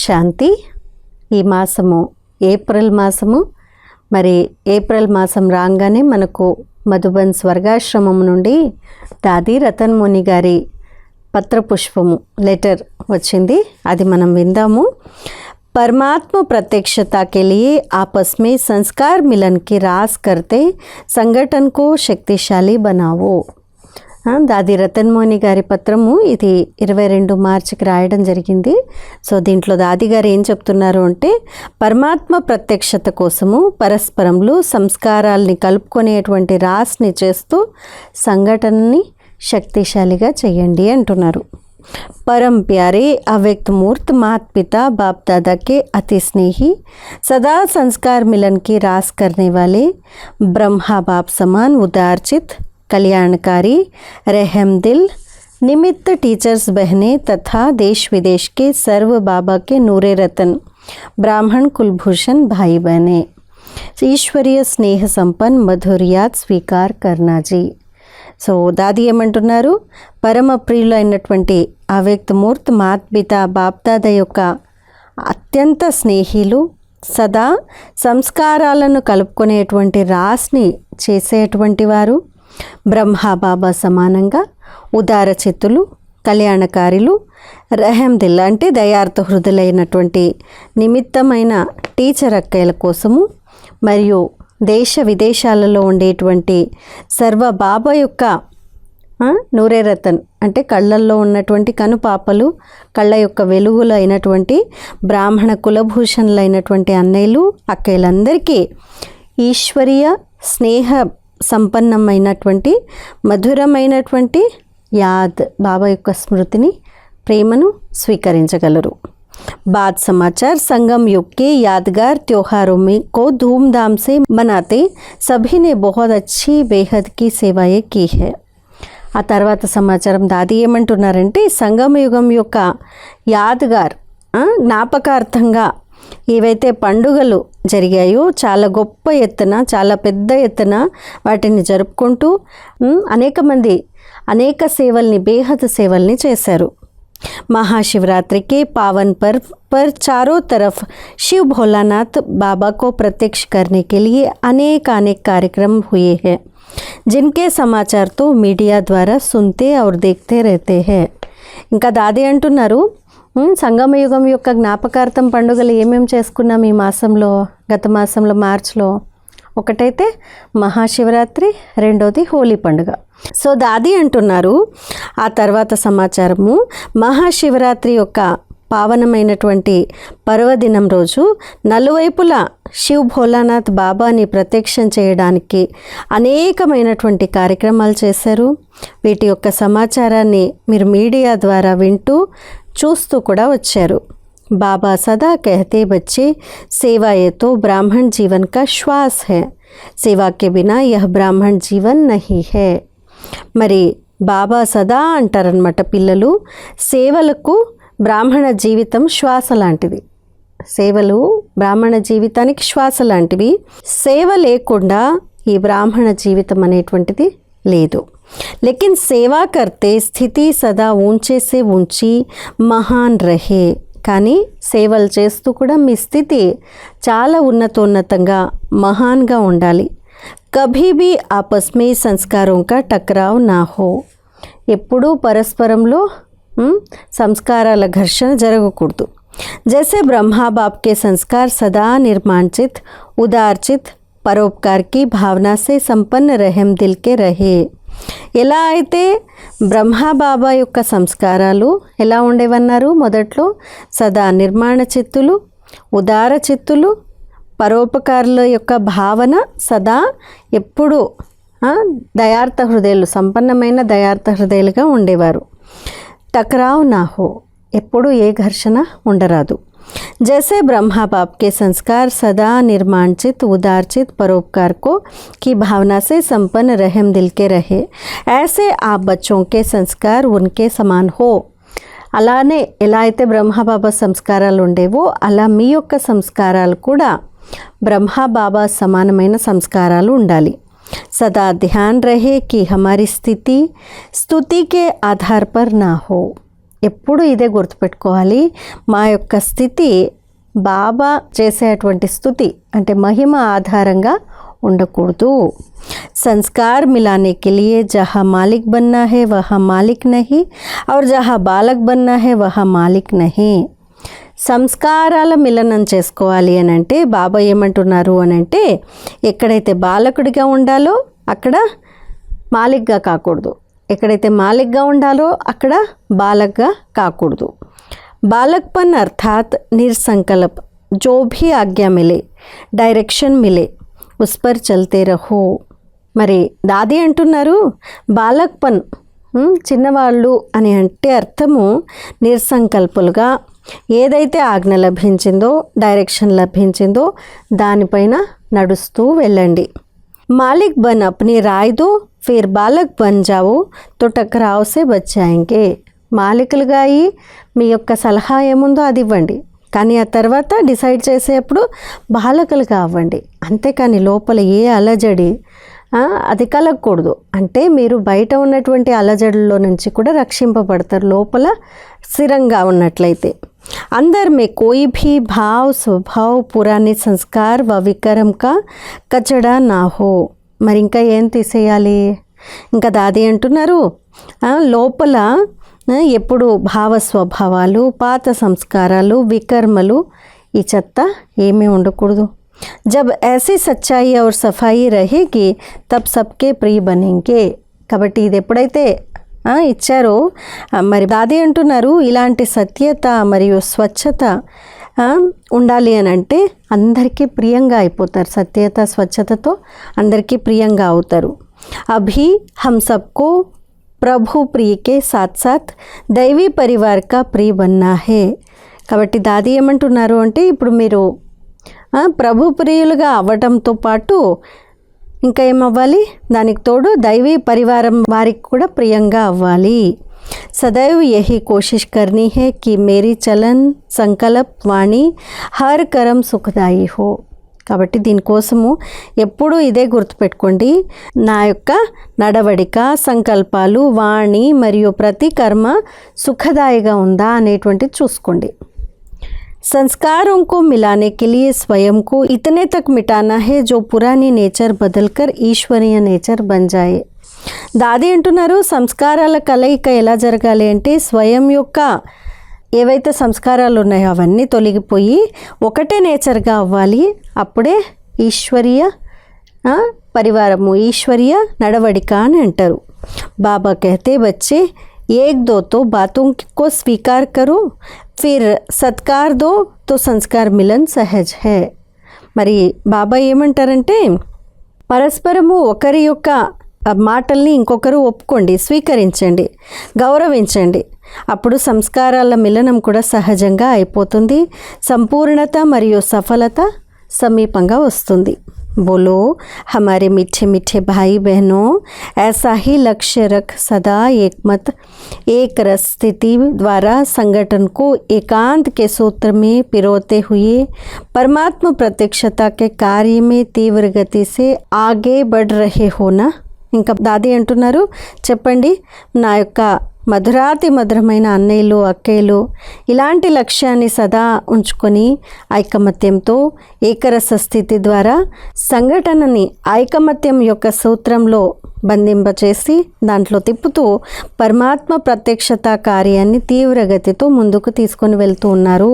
శాంతి ఈ మాసము ఏప్రిల్ మాసము మరి ఏప్రిల్ మాసం రాగానే మనకు మధుబన్ స్వర్గాశ్రమం నుండి దాది రతన్ ముని గారి పత్రపుష్పము లెటర్ వచ్చింది అది మనం విందాము परमात्म प्रत्यक्षता के लिए आपस में संस्कार मिलन की रास करते संगठन को शक्तिशाली बनाओ ఆ, దాది రతన్ మోని గారి పత్రము ఇది ఇరవై రెండు మార్చికి రాయడం జరిగింది సో దీంట్లో దాది గారు ఏం చెప్తున్నారు అంటే పరమాత్మ ప్రత్యక్షత కోసము పరస్పరంలో సంస్కారాల్ని కలుపుకునేటువంటి రాస్ని చేస్తూ సంఘటనని శక్తిశాలిగా చేయండి అంటున్నారు परम प्यारे अव्यक्त मूर्त मात पिता बाप दादा के अति स्नेही सदा संस्कार मिलन की रास करने वाले ब्रह्मा बाप समान उदारचित कल्याणकारी रहम दिल निमित्त टीचर्स बहनें तथा देश विदेश के सर्व बाबा के नूरे रतन ब्राह्मण कुलभूषण भाई बहने ईश्वरीय स्नेह संपन्न मधुर्यात स्वीकार करना जी సో దాది ఏమంటున్నారు పరమ ప్రియులైనటువంటి అవ్యక్తమూర్తి మాత్పిత బాప్దాద యొక్క అత్యంత స్నేహిలు సదా సంస్కారాలను కలుపుకునేటువంటి రాస్ని చేసేటువంటి వారు బ్రహ్మ బాబా సమానంగా ఉదారచిత్తులు కళ్యాణకారులు రహం దిల్ అంటే దయార్థ హృదులైనటువంటి నిమిత్తమైన టీచర్ అక్కయ్యల కోసము మరియు దేశ విదేశాలలో ఉండేటువంటి సర్వ బాబా యొక్క నూరే రతన్ అంటే కళ్ళల్లో ఉన్నటువంటి కనుపాపలు కళ్ళ యొక్క వెలుగులు అయినటువంటి బ్రాహ్మణ కులభూషణులైనటువంటి అన్నయ్యలు అక్కయ్యలందరికీ ఈశ్వరీయ స్నేహ సంపన్నమైనటువంటి మధురమైనటువంటి యాద్ బాబా యొక్క స్మృతిని ప్రేమను స్వీకరించగలరు बाद समाचार संगम युग के यादगार त्योहारों में को धूमधाम से मनाते सभी ने बहुत अच्छी बेहद की सेवाएं की है ఆ తర్వాత సమాచారం దాది ఏమంటున్నారంటే సంగమ యుగం యొక్క యాద్గార్ ఆ, జ్ఞాపకార్థంగా ఏవైతే పండుగలు జరిగాయో చాలా గొప్ప ఎత్తున చాలా పెద్ద ఎత్తున వాటిని జరుపుకుంటూ ఉమ్, అనేక మంది అనేక సేవల్ని బేహద్ సేవల్ని చేశారు महाशिवरात्रि के पावन पर्व पर चारों तरफ शिव भोलानाथ बाबा को प्रत्यक्ष करने के लिए अनेक अनेक कार्यक्रम हुए हैं जिनके समाचार तो मीडिया द्वारा सुनते और देखते रहते हैं ఇంకా దాది అంటున్నారు సంగమ యుగం యొక్క జ్ఞాపకార్థం పండుగలు ఏమేమి చేసుకున్నాం ఈ మాసంలో గత మాసంలో మార్చిలో? ఒకటైతే మహాశివరాత్రి రెండోది హోలీ పండుగ. సో దాది అంటున్నారు. ఆ తర్వాత సమాచారము. మహాశివరాత్రి యొక్క పావనమైనటువంటి పర్వదినం రోజు నలువైపులా శివ్ భోలానాథ్ బాబాని ప్రత్యక్షం చేయడానికి అనేకమైనటువంటి కార్యక్రమాలు చేశారు. వీటి యొక్క సమాచారాన్ని మీరు మీడియా ద్వారా వింటూ చూస్తూ కూడా వచ్చారు बाबा सदा कहते बच्चे सेवा ये तो ब्राह्मण जीवन का श्वास है सेवा के बिना यह ब्राह्मण जीवन नहीं है మరి బాబా సదా అంటారనమాట పిల్లలు సేవలకు బ్రాహ్మణ జీవితం శ్వాస లాంటిది సేవలు బ్రాహ్మణ జీవితానికి శ్వాస లాంటివి సేవ లేకుండా ఈ బ్రాహ్మణ జీవితం అనేటువంటిది లేదు లేకిన్ సేవా కర్తే స్థితి సదా ఊంచే సే ఊంచి మహాన్ రహే కానీ సేవలు చేస్తూ కూడా మీ స్థితి చాలా ఉన్నతోన్నతంగా మహాన్గా ఉండాలి కభీ भी आपस में సంస్కారం का టక్రావ్ నా హో ఎప్పుడూ పరస్పరంలో ఉమ్, సంస్కారాల ఘర్షణ జరగకూడదు जैसे ब्रह्मा बाप के संस्कार सदा निर्माणचित उदारचित परोपकार की भावना से संपन्न रहम दिल के रहे ఎలా అయితే బ్రహ్మ బాబా యొక్క సంస్కారాలు ఎలా ఉండేవన్నారు మొదట్లో సదా నిర్మాణ చిత్తులు ఉదార చిత్తులు పరోపకారుల యొక్క భావన సదా ఎప్పుడూ ఆ, దయార్థ హృదయాలు సంపన్నమైన దయార్థ హృదయాలుగా ఉండేవారు టకరావ్ నా హో ఎప్పుడూ ఏ ఘర్షణ ఉండరాదు जैसे ब्रह्मा बाप के संस्कार सदा निर्माणचित उदारचित परोपकार को की भावना से संपन्न रहम दिल के रहे ऐसे आप बच्चों के संस्कार उनके समान हो అలానే ఎలా అయితే బ్రహ్మబాబా సంస్కారాలు ఉండేవో అలా మీ యొక్క సంస్కారాలు కూడా బ్రహ్మ బాబా సమానమైన సంస్కారాలు ఉండాలి सदा ध्यान रहे कि हमारी स्थिति स्तुति के आधार पर ना हो ఎప్పుడు ఇదే గుర్తుపెట్టుకోవాలి మా యొక్క స్థితి బాబా చేసేటువంటి స్థుతి అంటే మహిమ ఆధారంగా ఉండకూడదు संस्कार मिलाने के लिए जहाँ मालिक बनना है वहाँ मालिक नहीं और जहाँ बालक बनना है वहाँ मालिक नहीं సంస్కారాల మిలనం చేసుకోవాలి అని అంటే బాబా ఏమంటున్నారు అని అంటే ఎక్కడైతే బాలకుడిగా ఉండాలో అక్కడ మాలిక్గా కాకూడదు ఎక్కడైతే మాలిక్గా ఉండాలో అక్కడ బాలక్గా కాకూడదు बालकपन अर्थात निरसंकल्प जो भी आज्ञा मिले डायरेक्शन मिले उस पर चलते रहो మరి దాది అంటున్నారు బాలక్పన్ ఉమ్, చిన్నవాళ్ళు అని అంటే అర్థము నిరసంకల్పులుగా ఏదైతే ఆజ్ఞ లభించిందో డైరెక్షన్ లభించిందో దానిపైన నడుస్తూ వెళ్ళండి मालिक बन अपनी राय दो फिर बालक बन जाओ तो टकराव से बच जाएंगे మాలికలుగా అయి మీ యొక్క సలహా ఏముందో అది ఇవ్వండి కానీ ఆ తర్వాత డిసైడ్ చేసేటప్పుడు బాలకులుగా అవ్వండి అంతేకాని లోపల ఏ అలజడి ఆ, అది కలగకూడదు అంటే మీరు బయట ఉన్నటువంటి అలజడుల్లో నుంచి కూడా రక్షింపబడతారు లోపల స్థిరంగా ఉన్నట్లయితే अंदर में कोई भी भाव स्वभाव पुराने संस्कार व विक्रम का కచడా నా హో మరి ఇంకా ఏం తీసేయాలి ఇంకా దాది అంటున్నారు ఆ, లోపల ఆ, ఎప్పుడు భావ స్వభావాలు పాత సంస్కారాలు వికర్మలు ఈ చెత్త ఏమీ ఉండకూడదు जब ऐसी सच्चाई और सफाई रहेगी तब सबके प्रिय बनेंगे కాబట్టి ఇది ఎప్పుడైతే ఆ, ఇచ్చారో ఆ, మరి దాది అంటున్నారు ఇలాంటి సత్యత మరియు స్వచ్ఛత ఆ, ఉండాలి అని అంటే అందరికీ ప్రియంగా అయిపోతారు. సత్యత స్వచ్ఛతతో అందరికీ ప్రియంగా అవుతారు. అభి హమ్ సబ్కో ప్రభు ప్రియకే సాత్ సాత్ దైవీ పరివార్ కా ప్రియ బన్నా హే. కాబట్టి దాది ఏమంటున్నారు అంటే ఇప్పుడు మీరు ప్రభు ప్రియులుగా అవ్వటంతో పాటు ఇంకా ఏమవ్వాలి? దానికి తోడు దైవీ పరివారం వారికి కూడా ప్రియంగా అవ్వాలి. सदैव यही कोशिश करनी है कि मेरी चलन संकल्प वाणी हर कर्म सुखदाई हो। కాబట్టి దీనికోసము ఎప్పుడూ ఇదే గుర్తుపెట్టుకోండి. నా యొక్క నడవడిక సంకల్పాలు వాణి మరియు ప్రతి కర్మ సుఖదాయిగా ఉందా అనేటువంటిది చూసుకోండి. సంస్కారంకు మిలానే లియ స్వయంకు ఇతనే తక్ మిటానా హే జో పురాణి నేచర్ బదల్కర్ ఈశ్వరీయ నేచర్ బన్ దాది అంటున్నారు సంస్కారాల కలయిక ఎలా జరగాలి అంటే స్వయం యొక్క ఏవైతే సంస్కారాలు ఉన్నాయో అవన్నీ తొలగిపోయి ఒకటే నేచర్గా అవ్వాలి. అప్పుడే ఈశ్వరీయ పరివారము ఈశ్వరీయ నడవడిక అని అంటారు. బాబా కహతే బచ్చే ఏక్ దో తో కో స్వీకార్ కరో ఫిర్ సత్కార్ దో తో సంస్కార్ మిలన్ సహజ్ హే. మరి బాబా ఏమంటారంటే పరస్పరము ఒకరి యొక్క మాటల్ని ఇంకొకరు ఒప్పుకోండి స్వీకరించండి గౌరవించండి అప్పుడు సంస్కారాల మిలనం కూడా సహజంగా అయిపోతుంది సంపూర్ణత మరియు సఫలత సమీపంగా వస్తుంది बोलो हमारे मीठे मीठे भाई बहनों ऐसा ही लक्ष्य रख सदा एक मत एक रस स्थिति द्वारा संगठन को एकांत के सूत्र में पिरोते हुए परमात्मा प्रत्यक्षता के कार्य में तीव्र गति से आगे बढ़ रहे हो ना ఇంకా దాది అంటున్నారు చెప్పండి నా యొక్క మధురాతి మధురమైన అన్నయ్యలు అక్కయ్యలు ఇలాంటి లక్ష్యాన్ని సదా ఉంచుకొని ఐకమత్యంతో ఏకరస స్థితి ద్వారా సంఘటనని ఐకమత్యం యొక్క సూత్రంలో బంధింపచేసి దాంట్లో తిప్పుతూ పరమాత్మ ప్రత్యక్షత కార్యాన్ని తీవ్రగతితో ముందుకు తీసుకొని వెళ్తూ ఉన్నారు.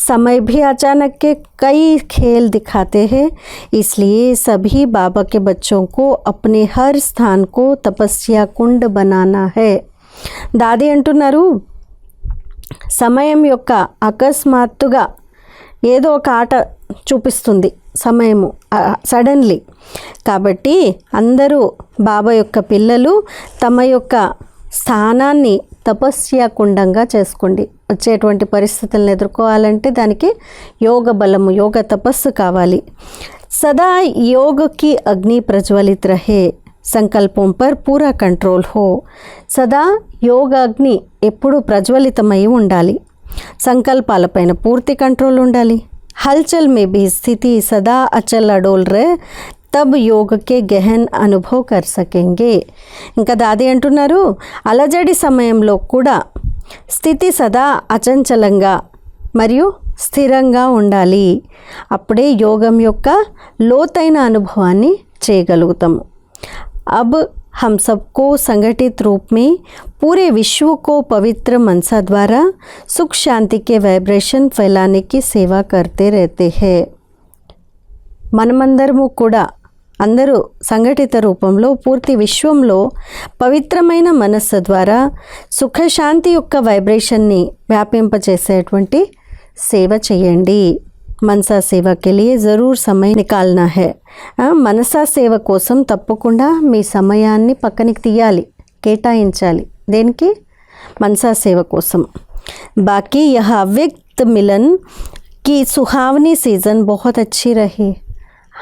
समय भी अचानक के कई खेल दिखाते हैं इसलिए सभी बाबा के बच्चों को अपने हर स्थान को तपस्या कुंड बनाना है దాది అంటున్నారు సమయం యొక్క అకస్మాత్తుగా ఏదో ఒక ఆట చూపిస్తుంది సమయము సడన్లీ కాబట్టి అందరూ బాబా యొక్క పిల్లలు తమ యొక్క స్థానాన్ని తపస్యాకుండంగా చేసుకోండి వచ్చేటువంటి పరిస్థితులను ఎదుర్కోవాలంటే దానికి యోగ బలము యోగ తపస్సు కావాలి. సదా యోగకి అగ్ని ప్రజ్వలిత్ రహే సంకల్పం పర్ పూరా కంట్రోల్ హో. సదా యోగ అగ్ని ఎప్పుడు ప్రజ్వలితమై ఉండాలి. సంకల్పాలపైన పూర్తి కంట్రోల్ ఉండాలి. హల్చల్ మే బీ స్థితి సదా అచల్ అడోల్ రే తబ్ యోగకే గహన్ అనుభవ్ కర్ సకెంగే. ఇంకా దాది అంటున్నారు అలజడి సమయంలో కూడా స్థితి సదా అచంచలంగా మరియు స్థిరంగా ఉండాలి అప్పుడే యోగం యొక్క లోతైన అనుభవాన్ని చేయగలుగుతాము अब हम सबको संगठित रूप में पूरे विश्व को पवित्र मनसा द्वारा सुख शांति के वाइब्रेशन फैलाने की सेवा करते रहते हैं మనమందరము కూడా అందరూ సంఘటిత రూపంలో పూర్తి విశ్వంలో పవిత్రమైన మనస్సు ద్వారా సుఖశాంతి యొక్క వైబ్రేషన్ని వ్యాపింపచేసేటువంటి సేవ చేయండి మనసా సేవకి లియే జరూర్ సమయం నికాల్నా హే ఆ, మనసా సేవ కోసం తప్పకుండా మీ సమయాన్ని పక్కనికి తీయాలి కేటాయించాలి దేనికి మనసా సేవ కోసం बाकी यह अव्यक्त मिलन की सुहावनी सीज़न बहुत अच्छी रही హా,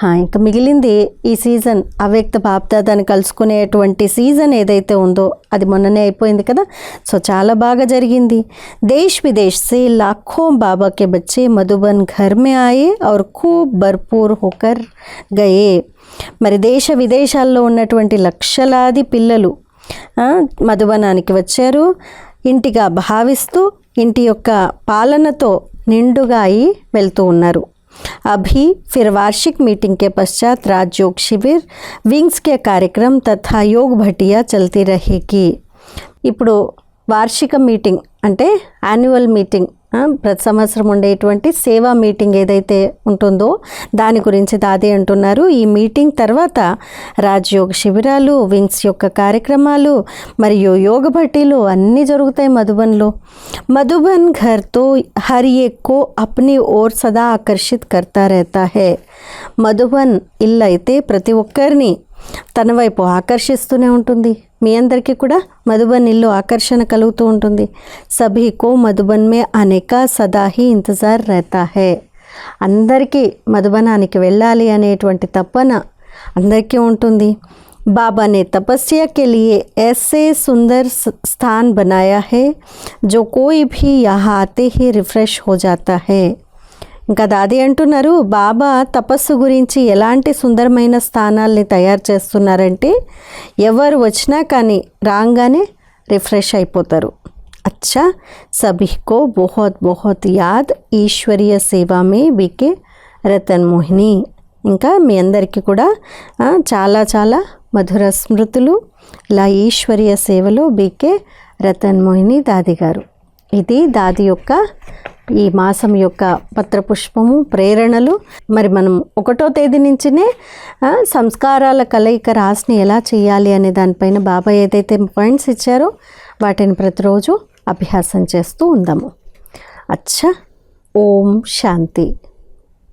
ఇంకా మిగిలింది ఈ సీజన్ అవ్యక్త బాప్దాదాన్ని కలుసుకునేటువంటి సీజన్ ఏదైతే ఉందో అది మొన్ననే అయిపోయింది కదా. సో చాలా బాగా జరిగింది. దేశ్ విదేశ్ సే లాఖో బాబాకే బచ్చే మధుబన్ ఘర్ మే ఆయే ఔర్ ఖూబ్ భర్పూర్ హోకర్ గయే. మరి దేశ విదేశాల్లో ఉన్నటువంటి లక్షలాది పిల్లలు మధుబనానికి వచ్చారు. ఇంటిగా భావిస్తూ ఇంటి యొక్క పాలనతో నిండుగా అయి వెళ్తూ ఉన్నారు. अभी फिर वार्षिक मीटिंग के पश्चात राजयोग शिविर विंग्स के कार्यक्रम तथा योग भटिया चलती रहेगी ఇప్పుడు వార్షిక మీటింగ్ అంటే యాన్యువల్ మీటింగ్ ఆ, ప్రతి సంవత్సరం ఉండేటువంటి సేవా మీటింగ్ ఏదైతే ఉంటుందో దాని గురించి దాదే అంటున్నారు. ఈ మీటింగ్ తర్వాత రాజయోగ శిబిరాలు వింగ్స్ యొక్క కార్యక్రమాలు మరియు యోగ భట్టీలు అన్నీ జరుగుతాయి మధుబన్లో. మధుబన్ ఘర్తో హర్ ఎక్కువ అప్ని ఓర్ సదా ఆకర్షిత్ కర్తా రహతా హే. మధుబన్ ఇల్లు అయితే ప్రతి ఒక్కరిని తన వైపు ఆకర్షిస్తూనే ఉంటుంది మీ అందరికీ కూడా మధుబన్ ఇల్లు ఆకర్షణ కలుగుతూ ఉంటుంది సభీకో మధుబన్ మే అనేక సదాహి ఇంతజార్ रहता है అందరికీ మధుబనానికి వెళ్ళాలి అనేటువంటి తపన అందరికీ ఉంటుంది बाबा ने तपस्या के लिए ऐसे सुंदर स- स्थान बनाया है जो कोई भी यहाँ आते ही रिफ्रेश हो जाता है ఇంకా దాది అంటున్నారు బాబా తపస్సు గురించి ఎలాంటి సుందరమైన స్థానాల్ని తయారు చేస్తున్నారంటే ఎవరు వచ్చినా కానీ రాగానే రిఫ్రెష్ అయిపోతారు. అచ్చా సభికో బహోత్ బహోత్ యాద్ ఈశ్వరీయ సేవామే మే బీకే రతన్ మోహిని. ఇంకా మీ అందరికీ కూడా చాలా చాలా మధుర స్మృతులు. ఇలా ఈశ్వరీయ సేవలో బీకే రతన్ మోహిని దాది గారు. ఇది దాది యొక్క ఈ మాసం యొక్క పత్రపుష్పము ప్రేరణలు. మరి మనం ఒకటో తేదీ నుంచినే సంస్కారాల కలయిక రాసిని ఎలా చేయాలి అనే దానిపైన బాబా ఏదైతే పాయింట్స్ ఇచ్చారో వాటిని ప్రతిరోజు అభ్యాసం చేస్తూ ఉందాము. అచ్చా ఓం శాంతి.